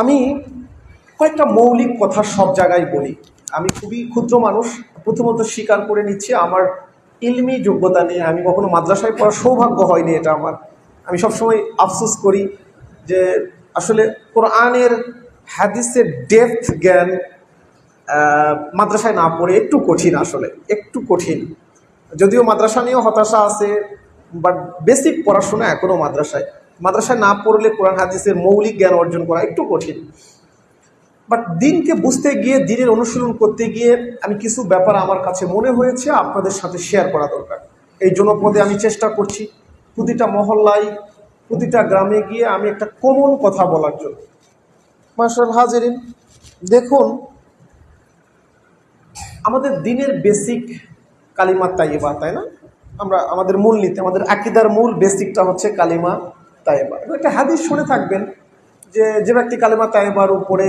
আমি কয়েকটা মৌলিক কথা সব জায়গায় বলি। আমি খুবই ক্ষুদ্র মানুষ, প্রথমত স্বীকার করে নিচ্ছি আমার ইলমি যোগ্যতা নিয়ে। আমি কখনো মাদ্রাসায় পড়ার সৌভাগ্য হয়নি, এটা আমার। আমি সবসময় আফসোস করি যে আসলে কোরআনের হাদিসের ডেপথ জ্ঞান মাদ্রাসায় না পড়ে একটু কঠিন আসলে, একটু কঠিন। যদিও মাদ্রাসা নিয়েও হতাশা আছে বাট বেসিক পড়াশোনা এখনও মাদ্রাসায়। মাদ্রাসায় না পড়লে কোরআন হাদিসের মৌলিক জ্ঞান অর্জন করা একটু কঠিন। বাট দিনকে বুঝতে গিয়ে, দিনের অনুশীলন করতে গিয়ে আমি কিছু ব্যাপার আমার কাছে মনে হয়েছে, আপনাদের সাথে শেয়ার করা দরকার। এই জনপদে আমি চেষ্টা করছি প্রতিটা মহল্লায়, প্রতিটা গ্রামে গিয়ে আমি একটা কমন কথা বলার জন্য। মাসাল হাজেরিন, দেখুন, আমাদের দিনের বেসিক কালিমা তাইবা তাই না? আমরা আমাদের মূল নীতি, আমাদের আকিদার মূল বেসিকটা হচ্ছে কালিমা তাইবা একটা হাদিস শুনে থাকবেন যে যে ব্যক্তি কালিমা তাইবার উপরে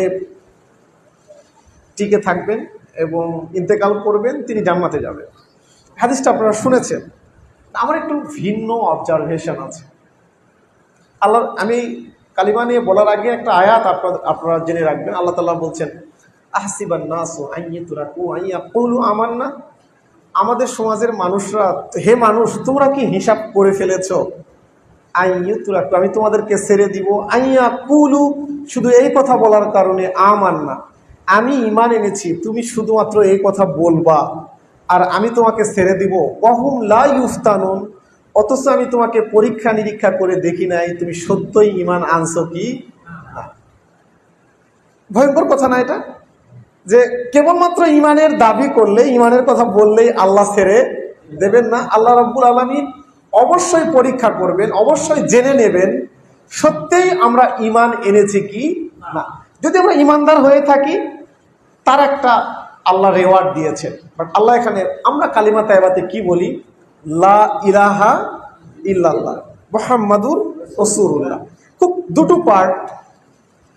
টিকে থাকবেন এবং ইন্তেকাল করবেন, তিনি জান্নাতে যাবেন। হাদিসটা আপনারা শুনেছেন। আমার একটু ভিন্ন অবজারভেশন আছে। আল্লাহ, আমি কালিমা নিয়ে বলার আগে একটা আয়াত আপনাদের আপনারা জেনে রাখবেন। আল্লাহ তাল্লাহ বলছেন, আহসিবান নাসু আইয়ে তুরাকু আইয়া কৌলু আমার না আমাদের সমাজের মানুষরা, হে মানুষ, তোমরা কি হিসাব করে ফেলেছো? আইয়ু তুরাকু আমি তোমাদেরকে ছেড়ে দিব। আইয়া কুলু শুধু এই কথা বলার কারণে আমার না আমি ইমান এনেছি, তুমি শুধুমাত্র এই কথা বলবা। আর আমি তোমাকে ছেড়ে দিব। কহুম লা ইউফতানুন, অথচ আমি তোমাকে পরীক্ষা নিরীক্ষা করে দেখি নাই। তুমি সত্যই ইমান আনছো কি ভয়ঙ্কর কথা না এটা? যে কেবলমাত্র ইমানের দাবি করলে ইমানের কথা বললেই আল্লাহ ছেড়ে দেবেন না। আল্লাহ রব্বুল আলমিন অবশ্যই পরীক্ষা করবেন, অবশ্যই জেনে নেবেন, সত্যিই আমরা ইমান এনেছি কি না। যদি আমরা ইমানদার হয়ে থাকি, তার একটা আল্লাহ রেওয়ার্ড দিয়েছেন। বাট আল্লাহ এখানে, আমরা কালিমা তাইবাতে কি বলি? লা ইলাহা ইল্লাল্লাহ, মোহাম্মদুর রসুল্লাহ খুব দুটো পার্ট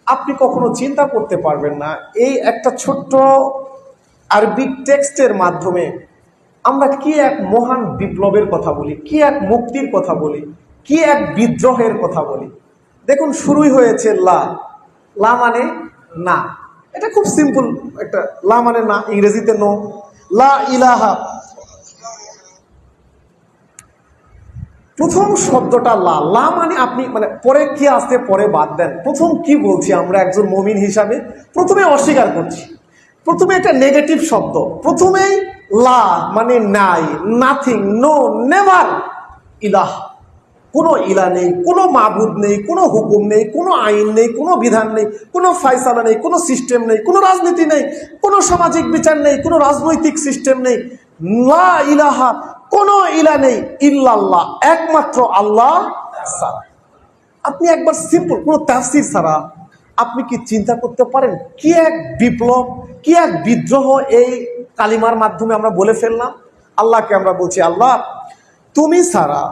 আপনি কখনো চিন্তা করতে পারবেন না। এই একটা ছোট্ট আরবিক টেক্সটের মাধ্যমে আমরা কি এক মহান বিপ্লবের কথা বলি? কি এক মুক্তির কথা বলি? কি এক বিদ্রোহের কথা বলি? দেখুন, শুরুই হয়েছে লা। লা মানে না। এটা খুব সিম্পল একটা, লা মানে না, ইংরেজিতে নো লা ইলাহা। প্রথম শব্দটা লা। লা মানে আপনি মানে পরে কি আসতে পরে বাদ দেন। প্রথম কি বলছি আমরা একজন মমিন হিসাবে? প্রথমে অস্বীকার করছি। প্রথমে একটা নেগেটিভ শব্দ। প্রথমেই লা মানে নাই নাথিং নো নেভার ইলাহ। কোনো ইলা নেই, কোনো মাবুদ নেই, কোনো হুকুম নেই, কোনো আইন নেই, কোনো বিধান নেই, কোনো ফাইসালা নেই, কোনো সিস্টেম নেই, কোনো রাজনীতি নেই, কোনো সামাজিক বিচার নেই, কোনো রাজনৈতিক সিস্টেম নেই। লা ইলাহা, কোনো ইলা নেই, ইল্লাল্লাহ, একমাত্র আল্লাহ। আপনি একবার সিম্পল কোনো তাফসির ছাড়া আপনি কি চিন্তা করতে পারেন? কি এক বিপ্লব, কি এক বিদ্রোহ এই কালিমার মাধ্যমে আমরা বলে ফেললাম। আল্লাহকে আমরা বলছি, আল্লাহ, তুমি সারা,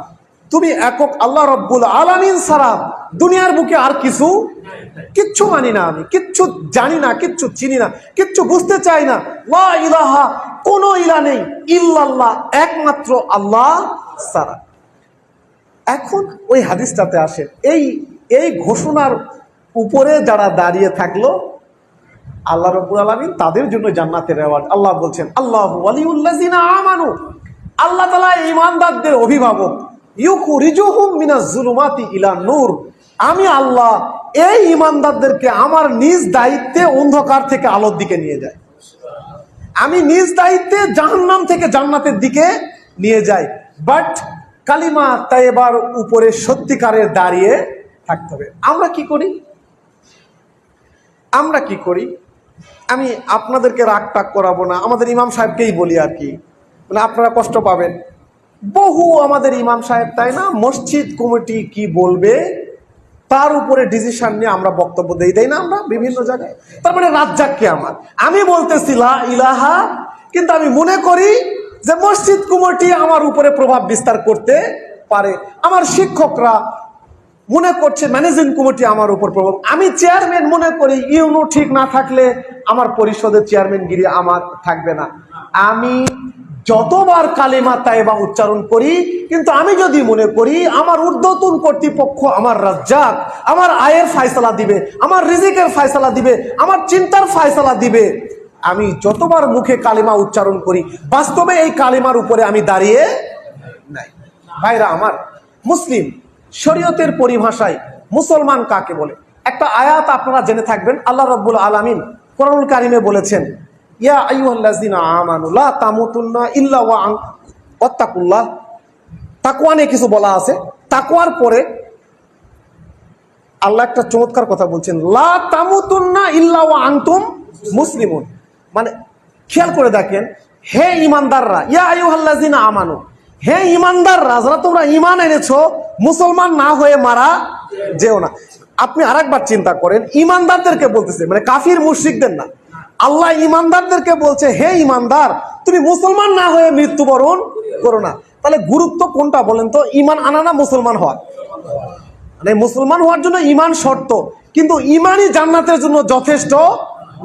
তুমি একক আল্লাহ রব্বুল আলামিন ছাড়া দুনিয়ার বুকে আর কিছু কিচ্ছু মানি না আমি, কিচ্ছু জানি না, কিচ্ছু চিনি না, কিচ্ছু বুঝতে চাই না। ইলাহা, কোনো ইলা নেই, ইল্লাল্লাহ, একমাত্র আল্লাহ সারা। এখন ওই হাদিসটাতে আসেন এই এই ঘোষণার উপরে যারা দাঁড়িয়ে থাকল আল্লাহ রব্বুল আলমিন তাদের জন্য জান্নাতের রেওয়াজ। আল্লাহ বলছেন, আল্লাহ ওয়ালিউল্লাযিনা আমানু। আল্লাহ তালা ইমানদারদের অভিভাবক ইউকু রিজুহুম মিনাজ জুলুমাতি ইলা নূর। আমি আল্লাহ এই ইমানদারদেরকে আমার নিজ দায়িত্বে অন্ধকার থেকে আলোর দিকে নিয়ে যাই। আমি নিজ দায়িত্বে জাহান্নাম থেকে জান্নাতের দিকে নিয়ে যাই। বাট কালিমা তাইবার উপরে সত্যিকারের দাঁড়িয়ে থাকতে হবে। আমরা কি করি? আমরা কি করি? আমি আপনাদেরকে রাগ টাগ করাবো না, আমাদের ইমাম সাহেবকেই বলি আর কি। মানে আপনারা কষ্ট পাবেন। বহু আমাদের ইমাম সাহেব, তাই না? মসজিদ কমিটি কি বলবে? তার উপরে ডিসিশন নিয়ে আমরা বক্তব্য দিই তাই না আমরা? বিভিন্ন জায়গায়। তার মানে রাজ্জাক কে আমার? আমি বলতেছি লা ইলাহা, কিন্তু আমি মনে করি যে মসজিদ কমিটি আমার উপরে প্রভাব বিস্তার করতে পারে। আমার শিক্ষকরা মনে করছে ম্যানেজিং কমিটি আমার উপর প্রভাব। আমি চেয়ারম্যান মনে করি, ইউনো ঠিক না থাকলে আমার পরিষদের চেয়ারম্যান গিরি আমার থাকবে না। আমি যতবার কালেমা তাইবা উচ্চারণ করি, কিন্তু আমি যদি মনে করি, আমার ঊর্ধ্বতন কর্তৃপক্ষ আমার রাজ্জাক, আমার আয়ের ফায়সালা দিবে, আমার রিজিকের ফায়সালা দিবে, আমার চিন্তার ফায়সালা দিবে, আমি যতবার মুখে কালিমা উচ্চারণ করি, বাস্তবে এই কালেমার উপরে আমি দাঁড়িয়ে নাই। ভাইরা আমার, মুসলিম শরীয়তের পরিভাষায় মুসলমান কাকে বলে? একটা আয়াত আপনারা জেনে থাকবেন, আল্লাহ রব্বুল আলামিন কোরআনুল কারিমে বলেছেন, ইয়া আইয়ুহাল্লাযিনা আমানু লা তামুতুন্না ইল্লা ওয়া আন ওয়াত্তাকুল্লাহ। নিয়ে কিছু বলা আছে। তাকওয়ার পরে আল্লাহ একটা চমৎকার কথা বলছেন, লা তামুতুন্না ইল্লা ওয়া আনতুম মুসলিমুন। মানে খেয়াল করে দেখেন, হে ইমানদাররা, ইয়া আইয়ুহাল্লাযিনা আমানু, হে ইমানদাররা, যারা তোমরা ইমান এনেছো মুসলমান না হয়ে মারা যেও না। আপনি আরেকবার চিন্তা করেন, ইমানদারদেরকে বলতেছে মানে কাফির মুশরিকদের না। আল্লাহ ইমানদারদেরকে বলছে, হে ইমানদার, তুমি মুসলমান না হয়ে মৃত্যুবরণ করো না। তাহলে গুরুত্ব কোনটা বলেন তো? ইমান আনা না মুসলমান হওয়া? মানে মুসলমান হওয়ার জন্য ইমান শর্ত, কিন্তু ইমানই জান্নাতের জন্য যথেষ্ট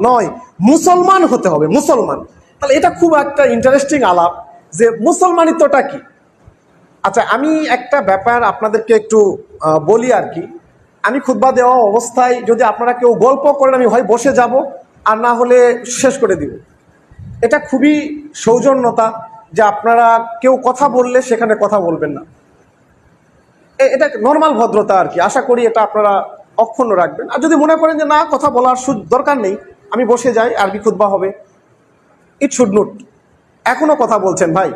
নয়। মুসলমান হতে হবে, মুসলমান। তাহলে এটা খুব একটা ইন্টারেস্টিং আলাপ যে মুসলমানিত্বটা কি? আচ্ছা আমি একটা ব্যাপার আপনাদেরকে একটু বলি আর কি। আমি খুতবা দেওয়া অবস্থায় যদি আপনারা কেউ গল্প করেন, আমি হয় বসে যাব, আর না হলে শেষ করে দিব। এটা খুবই সৌজন্যতা যে আপনারা কেউ কথা বললে সেখানে কথা বলবেন না। এটা নর্মাল ভদ্রতা আর কি। আশা করি এটা আপনারা অক্ষুণ্ণ রাখবেন। আর যদি মনে করেন যে না, কথা বলার সু- দরকার নেই, আমি বসে যাই আরবি খুতবা হবে। ইট শুড নোট এখনও কথা বলছেন, ভাই।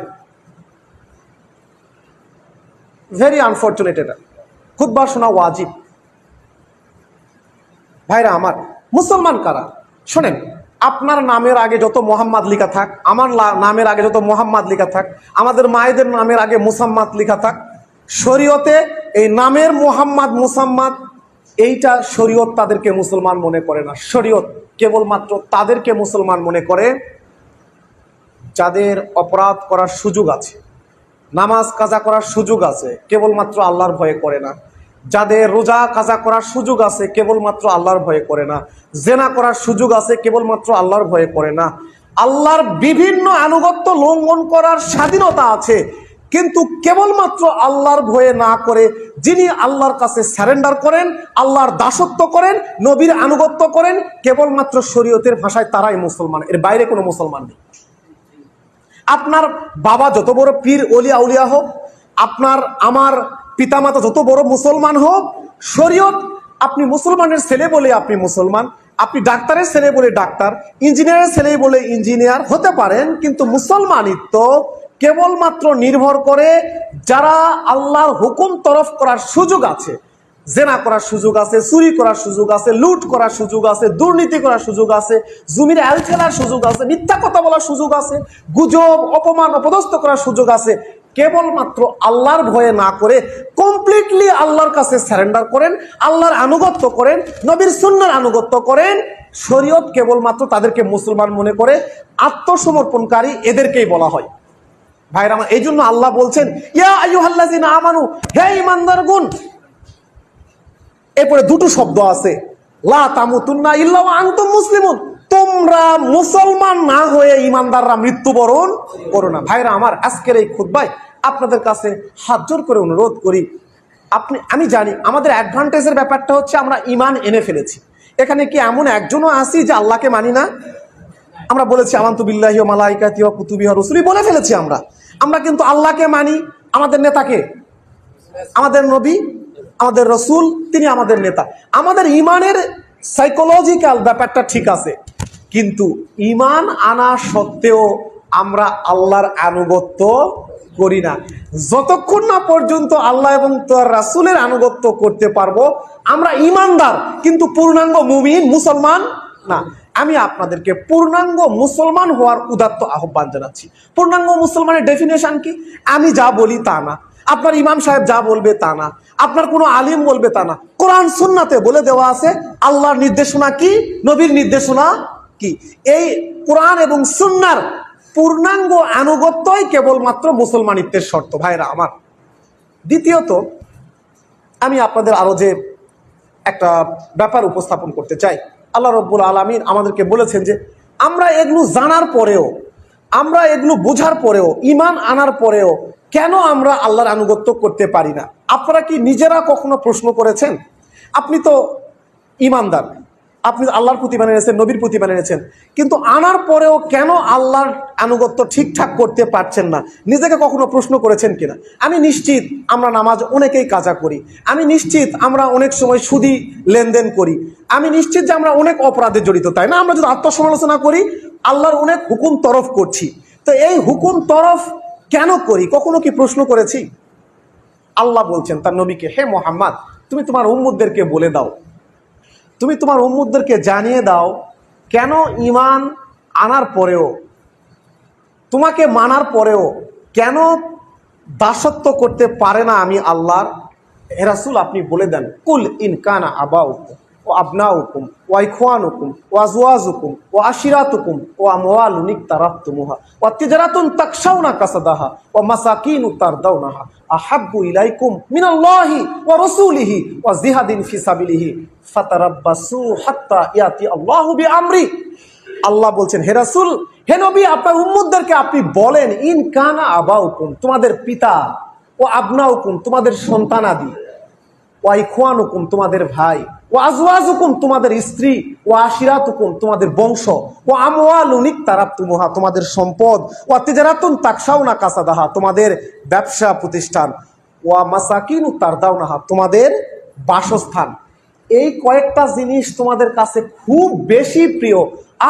ভেরি আনফর্চুনেট এটা। খুতবা শোনা ওয়াজিব। ভাইরা আমার, মুসলমান কারা? শোনেন, আপনার নামের আগে যত মোহাম্মদ লিখা থাক, আমার নামের আগে যত মোহাম্মদ লিখা থাক, আমাদের মায়েদের নামের আগে মুসাম্মাদ লিখা থাক, শরীয়তে এই নামের মোহাম্মদ, মুসাম্মাদ, এইটা শরীয়ত তাদেরকে মুসলমান মনে করে না। শরীয়ত কেবলমাত্র তাদেরকে মুসলমান মনে করে, যাদের অপরাধ করার সুযোগ আছে। নামাজ কাজা করার সুযোগ আছে, কেবলমাত্র আল্লাহর ভয়ে করে না। যাদের রোজা কাজা করার সুযোগ আছে, কেবলমাত্র আল্লাহর ভয়ে করে না। জেনা করার সুযোগ আছে, কেবলমাত্র আল্লাহর ভয়ে করে না। আল্লাহর বিভিন্ন আনুগত্য লঙ্ঘন করার স্বাধীনতা আছে, কিন্তু কেবলমাত্র আল্লাহর ভয়ে না করে যিনি আল্লাহর কাছে স্যারেন্ডার করেন, আল্লাহর দাসত্ব করেন, নবীর আনুগত্য করেন, কেবলমাত্র শরীয়তের ভাষায় তারাই মুসলমান। এর বাইরে কোনো মুসলমান নেই। আপনার বাবা যত বড় পীর অলিয়া উলিয়া হোক, আপনার, আমার পিতামাতা যত বড় মুসলমান হোক, শরীয়ত আপনি মুসলমানের ছেলে বলে আপনি মুসলমান, আপনি ডাক্তারের ছেলে বলে ডাক্তার, ইঞ্জিনিয়ারের ছেলে বলে ইঞ্জিনিয়ার হতে পারেন, কিন্তু মুসলমানিত্ব কেবলমাত্র নির্ভর করে যারা আল্লাহর হুকুম তরফ করার সুযোগ আছে। জেনা করার সুযোগ আছে, চুরি করার সুযোগ আছে, লুট করার সুযোগ আছে, দুর্নীতি করার সুযোগ আছে জমির আল ফেলার সুযোগ আছে, মিথ্যা কথা বলার সুযোগ আছে, গুজব, অপমান, অপদস্থ করার সুযোগ আছে। কেবলমাত্র আল্লাহর ভয়ে না করে কমপ্লিটলি আল্লাহর কাছে স্যারেন্ডার করেন, আল্লাহর আনুগত্য করেন, নবীর সুন্নার আনুগত্য করেন, শরীয়ত কেবলমাত্র তাদেরকে মুসলমান মনে করে, আত্মসমর্পণকারী এদেরকেই বলা হয়। ভাইরা আমার এই জন্য আল্লাহ বলছেন, ইয়া আমানু, হে ইমানদারগুন এরপরে দুটো শব্দ আছে তোমরা মুসলমান না হয়ে ইমানদাররা মৃত্যুবরণ করো না। ভাইরা, আমার আজকের এই খুতবায় আপনাদের কাছে হাত জোর করে অনুরোধ করি। আপনি, আমি জানি আমাদের অ্যাডভান্টেজের ব্যাপারটা হচ্ছে আমরা ইমান এনে ফেলেছি। এখানে কি এমন একজনও আসি যে আল্লাহকে মানি না? আমরা বলেছি, আমান্তু বিল্লাহি ও মালাইকাতি কুতুবি রসুলি বলে ফেলেছি আমরা। আমরা কিন্তু আল্লাহকে মানি। আমাদের নেতাকে? আমাদের নবী? আমাদের রসুল, তিনি আমাদের নেতা। আমাদের ইমানের সাইকোলজিক্যাল ব্যাপারটা ঠিক আছে। কিন্তু ইমান আনা সত্ত্বেও আমরা আল্লাহর আনুগত্য করি না। যতক্ষণ না পর্যন্ত আল্লাহ এবং তার রাসুলের আনুগত্য করতে পারব, আমরা ইমানদার, কিন্তু পূর্ণাঙ্গ মুমিন, মুসলমান না। আমি আপনাদেরকে পূর্ণাঙ্গ মুসলমান হওয়ার উদাত্ত আহ্বান জানাচ্ছি। পূর্ণাঙ্গ মুসলমানের ডেফিনেশন কি? আমি যা বলি তা না। আপনার ইমাম সাহেব যা বলবে তা না। আপনার কোনো আলিম বলবে তা না। কোরআন সুন্নাতে বলে দেওয়া আছে, আল্লাহর নির্দেশনা কি, নবীর নির্দেশনা কি? এই কোরআন এবং সুন্নার পূর্ণাঙ্গ আনুগত্যই কেবলমাত্র মুসলমানিত্বের শর্ত, ভাইরা আমার। দ্বিতীয়ত, আমি আপনাদের আরও যে একটা ব্যাপার উপস্থাপন করতে চাই। আল্লাহ রব্বুল আলমিন আমাদেরকে বলেছেন যে, আমরা এগুলো জানার পরেও, আমরা এগুলো বোঝার পরেও ইমান আনার পরেও কেন আমরা আল্লাহর আনুগত্য করতে পারি না? আপনারা কি নিজেরা কখনো প্রশ্ন করেছেন? আপনি তো ইমানদার। আপনি আল্লাহর প্রতি মানে এনেছেন, নবীর প্রতি মানে এনেছেন। কিন্তু আনার পরেও কেন আল্লাহর আনুগত্য ঠিকঠাক করতে পারছেন না? নিজেকে কখনো প্রশ্ন করেছেন কিনা? আমি নিশ্চিত আমরা নামাজ অনেকেই কাজা করি। আমি নিশ্চিত আমরা অনেক সময় সুদি লেনদেন করি। আমি নিশ্চিত যে আমরা অনেক অপরাধে জড়িত, তাই না? আমরা যদি আত্মসমালোচনা করি, আল্লাহর অনেক হুকুম তরফ করছি। তো এই হুকুম তরফ কেন করি? কখনো কি প্রশ্ন করেছি? আল্লাহ বলছেন তার নবীকে, হে মোহাম্মদ, তুমি তোমার উম্মুদদেরকে বলে দাও। তুমি তোমার উম্মুদদেরকে জানিয়ে দাও, কেন ইমান আনার পরেও, তোমাকে মানার পরেও, কেন দাসত্ব করতে পারে না আমি আল্লাহর? হেরাসুল আপনি বলে দেন, কুল ইন কানা আবা হুকুম ও আবনা হুকুম ও আইখোয়ান হুকুম ও আজওয়াজ হুকুম ও আশিরাত হুকুম ও আমওয়াল উনিক তারাফতুমুহা ও তিজারাতুন তাকশাউনা কাসাদাহা ও মাসাকিন তারদাউনাহা, আহাব্বু ইলাইকুম মিনাল্লাহি ওয়া রাসূলিহি ওয়া জিহাদিন ফি ফাতারাব্বাসু হাত্তা ইয়াতি আল্লাহু বিআমরি। আল্লাহ বলছেন, হে রাসূল, হে নবী, আপনার উম্মতদেরকে আপনি বলেন, ইন কানা আবাউকুম, তোমাদের পিতা, ও আবনা হুকুম তোমাদের সন্তান সন্তানাদি ও হুকুম তোমাদের ভাই। ও আজওয়াজুকুম তোমাদের স্ত্রী ও আশিরাতুকুম তোমাদের বংশ ও তারা তুমুহা তোমাদের সম্পদ ও তেজারাতুন তাকসাও না কাসাদাহা, তোমাদের ব্যবসা প্রতিষ্ঠান ও মাসাকিনু তারদাউনাহা, তোমাদের বাসস্থান। এই কয়েকটা জিনিস তোমাদের কাছে খুব বেশি প্রিয়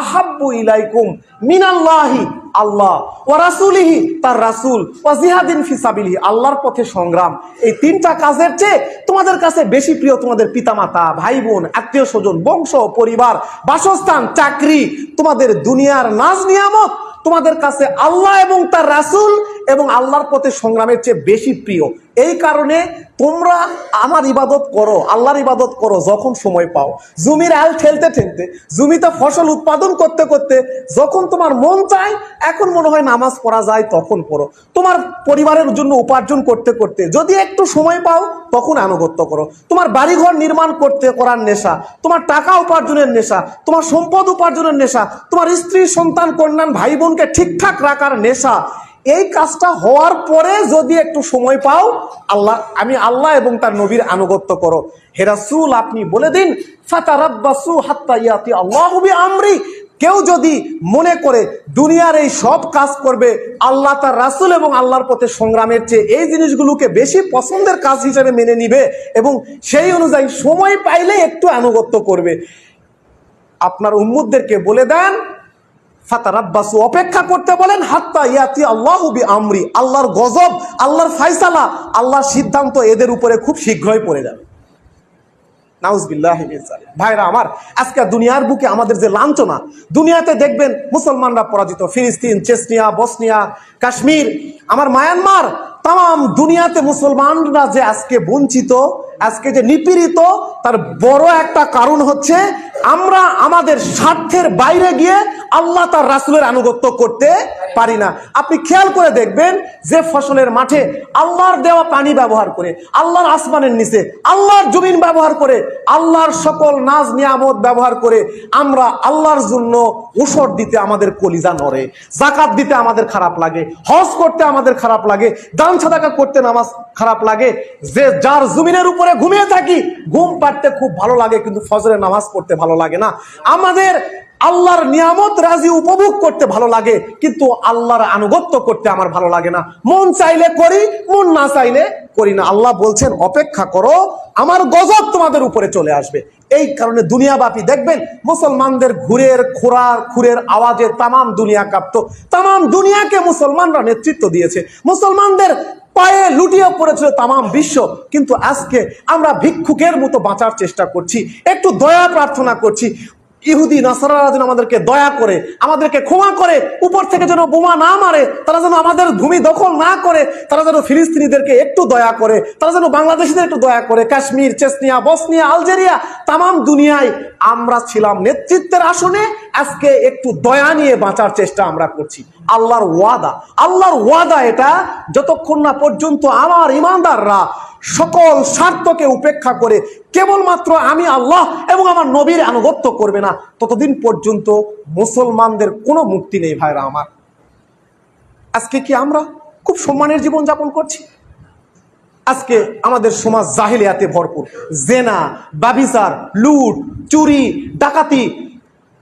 আহাব্বু ইলাইকুম মিনাল্লাহি আল্লাহ ও রাসুলিহি, তার রাসুল ও জিহাদিন ফিসাবিলিহি আল্লাহর পথে সংগ্রাম। এই তিনটা কাজের চেয়ে তোমাদের কাছে বেশি প্রিয় তোমাদের পিতামাতা ভাই বোন আত্মীয় স্বজন বংশ, পরিবার, বাসস্থান, চাকরি, তোমাদের দুনিয়ার নাজ নিয়ামত, তোমাদের কাছে আল্লাহ এবং তার রাসুল এবং আল্লাহর পথে সংগ্রামের চেয়ে বেশি প্রিয়। এই কারণে তোমরা আমার ইবাদত করো, আল্লাহর ইবাদত করো যখন সময় পাও। জমির আল ঠেলতে ঠেলতে, জমিতে ফসল উৎপাদন করতে করতে যখন তোমার মন চায়, এখন মনে হয় নামাজ পড়া যায় তখন পড়ো। তোমার পরিবারের জন্য উপার্জন করতে করতে, যদি একটু সময় পাও, তখন আনুগত্য করো। তোমার বাড়িঘর নির্মাণ করতে করার নেশা, তোমার টাকা উপার্জনের নেশা, তোমার সম্পদ উপার্জনের নেশা, তোমার স্ত্রী, সন্তান কন্যান ভাই বোনকে ঠিকঠাক রাখার নেশা এই কাজটা হওয়ার পরে যদি একটু সময় পাও, আল্লাহ, আমি আল্লাহ এবং তার নবীর আনুগত্য করো। হেরাসুল আপনি বলে দিন আল্লাহু আমরি কেউ যদি মনে করে দুনিয়ার এই সব কাজ করবে, আল্লাহ তার রাসুল এবং আল্লাহর পথে সংগ্রামের চেয়ে এই জিনিসগুলোকে বেশি পছন্দের কাজ হিসেবে মেনে নিবে এবং সেই অনুযায়ী সময় পাইলে একটু আনুগত্য করবে। আপনার উম্মুদদেরকে বলে দেন ফাতারাব্বাসু, অপেক্ষা করতে বলেন, হাত্তা ইয়াতি আল্লাহু বি আমরি আল্লাহর গজব, আল্লাহর ফাইসালা আল্লাহর সিদ্ধান্ত এদের উপরে খুব শীঘ্রই পড়ে যাবে। ভাইরা আমার, আজকে দুনিয়ার বুকে আমাদের যে লাঞ্ছনা, দুনিয়াতে দেখবেন মুসলমানরা পরাজিত, ফিলিস্তিন, চেসনিয়া, বসনিয়া, কাশ্মীর, আমার মায়ানমার, তাম দুনিয়াতে মুসলমানরা যে আজকে বঞ্চিত আজকে যে নিপীড়িত, তার বড় একটা কারণ হচ্ছে আমরা আমাদের স্বার্থের বাইরে গিয়ে আল্লাহ তার রাসুলের আনুগত্য করতে পারি না। আপনি খেয়াল করে দেখবেন যে ফসলের মাঠে আল্লাহর দেওয়া পানি ব্যবহার করে, আল্লাহর আসমানের নিচে, আল্লাহর জমিন ব্যবহার করে, আল্লাহর সকল নাজ নিয়ামত ব্যবহার করে আমরা আল্লাহর জন্য ওষর দিতে আমাদের কলিজা নড়ে জাকাত দিতে আমাদের খারাপ লাগে, হজ করতে আমাদের খারাপ লাগে, দান সাদাকা করতে নামাজ খারাপ লাগে, যে যার জমিনের উপরে ঘুমিয়ে থাকি। ঘুম পাড়তে খুব ভালো লাগে, কিন্তু ফজরের নামাজ পড়তে ভালো লাগে না। আমাদের আল্লাহর নিয়ামত রাজি উপভোগ করতে ভালো লাগে, কিন্তু আল্লাহর আনুগত্য করতে আমার ভালো লাগে না। মন চাইলে করি, মন না চাইলে করি না। আল্লাহ বলছেন, অপেক্ষা করো, আমার গজব তোমাদের উপরে চলে আসবে। এই কারণে দুনিয়াব্যাপী দেখবেন, মুসলমানদের ঘুরের খোরার, খুরের আওয়াজে তামাম দুনিয়া কাঁপতো। তামাম দুনিয়াকে মুসলমানরা নেতৃত্ব দিয়েছে। মুসলমানদের পায়ে লুটিয়ে পড়েছিল তামাম বিশ্ব। কিন্তু আজকে আমরা ভিক্ষুকের মতো বাঁচার চেষ্টা করছি। একটু দয়া প্রার্থনা করছি। ইহুদি, নাসারারা যেন আমাদেরকে দয়া করে, আমাদেরকে ক্ষমা করে, উপর থেকে যেন বোমা না মারে, তারা যেন আমাদের ভূমি দখল না করে, তারা যেন ফিলিস্তিনিদেরকে একটু দয়া করে, তারা যেন বাংলাদেশিদের একটু দয়া করে, কাশ্মীর, চেসনিয়া, বসনিয়া, আলজেরিয়া, তামাম দুনিয়ায় আমরা ছিলাম নেতৃত্বের আসনে। আজকে একটু দয়া নিয়ে বাঁচার চেষ্টা আমরা করছি। আল্লাহর ওয়াদা। আল্লাহর ওয়াদা এটা যতক্ষণ না পর্যন্ত আমার ইমানদাররা সকল স্বার্থকে উপেক্ষা করে কেবলমাত্র আমি আল্লাহ এবং আমার নবীর আনুগত্য করবে না, ততদিন পর্যন্ত মুসলমানদের কোনো মুক্তি নেই ভাইরা আমার। আজকে কি আমরা খুব সম্মানের জীবন যাপন করছি? আজকে আমাদের সমাজ জাহিলিয়াতে ভরপুর। জেনা বাবিসার লুট, চুরি, ডাকাতি,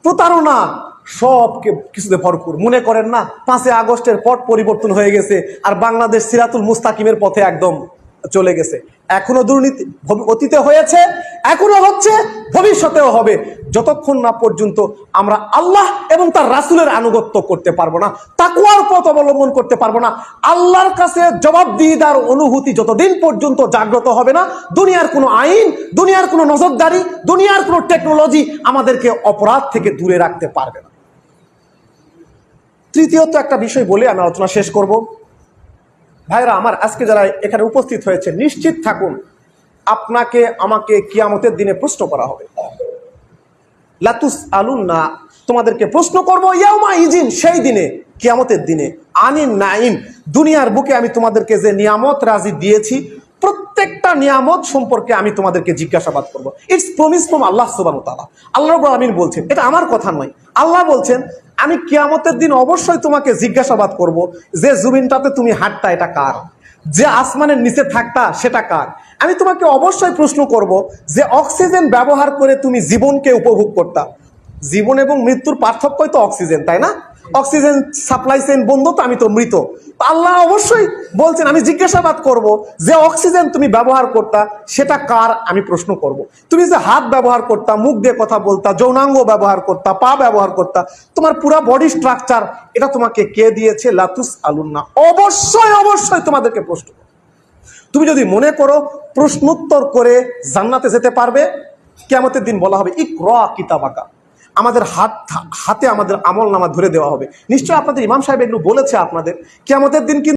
প্রতারণা সব কে- কিছুতে ভরপুর। মনে করেন না, পাঁচই আগস্টের পট পরিবর্তন হয়ে গেছে আর বাংলাদেশ সিরাতুল মুস্তাকিমের পথে একদম চলে গেছে। এখনও দুর্নীতি অতীতে হয়েছে, এখনও হচ্ছে, ভবিষ্যতেও হবে। যতক্ষণ না পর্যন্ত আমরা আল্লাহ এবং তার রাসুলের আনুগত্য করতে পারব না তাকুয়ার পথ অবলম্বন করতে পারব না, আল্লাহর কাছে জবাবদিহিদার অনুভূতি যতদিন পর্যন্ত জাগ্রত হবে না, দুনিয়ার কোনো আইন, দুনিয়ার কোনো নজরদারি, দুনিয়ার কোনো টেকনোলজি আমাদেরকে অপরাধ থেকে দূরে রাখতে পারবে না। তৃতীয়ত একটা বিষয় বলে আমি আলোচনা শেষ করব। ভাইরা, আমার আজকে যারা এখানে উপস্থিত হয়েছে, নিশ্চিত থাকুন, আপনাকে, আমাকে কিয়ামতের দিনে প্রশ্ন করা হবে। লাতুস আলুন না তোমাদেরকে প্রশ্ন করব, ইয়াউমা ইজিন সেই দিনে, কিয়ামতের দিনে। আনিন নাইম দুনিয়ার বুকে আমি তোমাদেরকে যে নিয়ামত রাজি দিয়েছি প্রত্যেকটা নিয়ামত সম্পর্কে আমি তোমাদেরকে জিজ্ঞাসাবাদ করব। ইটস প্রমিস ফ্রম আল্লাহ সুবাহ আল্লাহ রাব্বুল আমিন বলছেন, এটা আমার কথা নয়। আল্লাহ বলছেন, আমি কিয়ামতের দিন অবশ্যই তোমাকে জিজ্ঞাসাবাদ করব যে জমিনটাতে তুমি হাঁটতা, এটা কার? যে আসমানের নিচে থাকতা, সেটা কার? আমি তোমাকে অবশ্যই প্রশ্ন করব যে অক্সিজেন ব্যবহার করে তুমি জীবনকে উপভোগ করতা। জীবন এবং মৃত্যুর পার্থক্যই তো অক্সিজেন, তাই না? অক্সিজেন সাপ্লাই চেইন বন্ধ তো, আমি তো মৃত। আল্লাহ অবশ্যই বলছেন, আমি জিজ্ঞাসাবাদ করব যে অক্সিজেন তুমি ব্যবহার করতা, সেটা কার? আমি প্রশ্ন করব। তুমি যে হাত ব্যবহার করতা, মুখ দিয়ে কথা বলতা, যৌনাঙ্গ ব্যবহার করতা, পা ব্যবহার করতা, তোমার পুরো বডি স্ট্রাকচার এটা তোমাকে কে দিয়েছে? লাতুস আলুন্না। অবশ্যই অবশ্যই তোমাদেরকে প্রশ্ন তুমি যদি মনে করো প্রশ্নোত্তর করে জান্নাতে যেতে পারবে কেমতের দিন বলা হবে ইক র কিতাবাকা। আমাদের হাত, হাতে আমাদের আমল নামা ধরে দেওয়া হবে। নিশ্চয় আপনাদের ইমাম সাহেব এগুলো বলেছে আপনাদের। কেমতের দিন কিন্তু